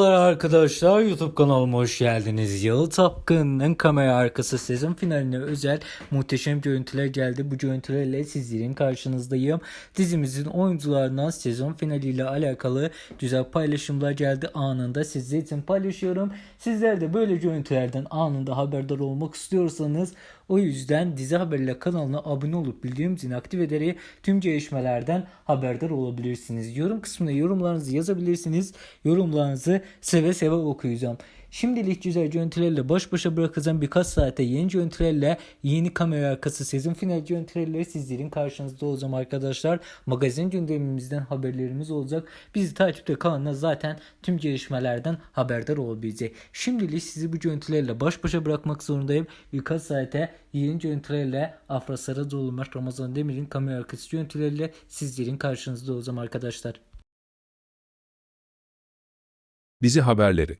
Merhabalar arkadaşlar YouTube kanalıma hoş geldiniz. Yalı Tapkın'ın kamera arkası sezon finaline özel muhteşem görüntüler geldi. Bu görüntülerle sizlerin karşınızdayım. Dizimizin oyuncularından sezon finaliyle alakalı güzel paylaşımlar geldi. Anında sizler için paylaşıyorum. Sizler de böyle görüntülerden anında haberdar olmak istiyorsanız o yüzden dizi haberler kanalına abone olup bildirim zilini aktif ederek tüm gelişmelerden haberdar olabilirsiniz. Yorum kısmına yorumlarınızı yazabilirsiniz. Yorumlarınızı seve seve okuyacağım. Şimdilik güzel görüntülerle baş başa bırakacağım birkaç saate yeni görüntülerle yeni kamera arkası sezon final görüntülerle sizlerin karşınızda olacağım arkadaşlar. Magazin gündemimizden haberlerimiz olacak. Bizi takipte kalanlar zaten tüm gelişmelerden haberdar olabilecek. Şimdilik sizi bu görüntülerle baş başa bırakmak zorundayım. Birkaç saate yeni görüntülerle Afra Saracoğlu, Ramazan Demir'in kamera arkası görüntüleriyle sizlerin karşınızda olacağım arkadaşlar. Dizi haberleri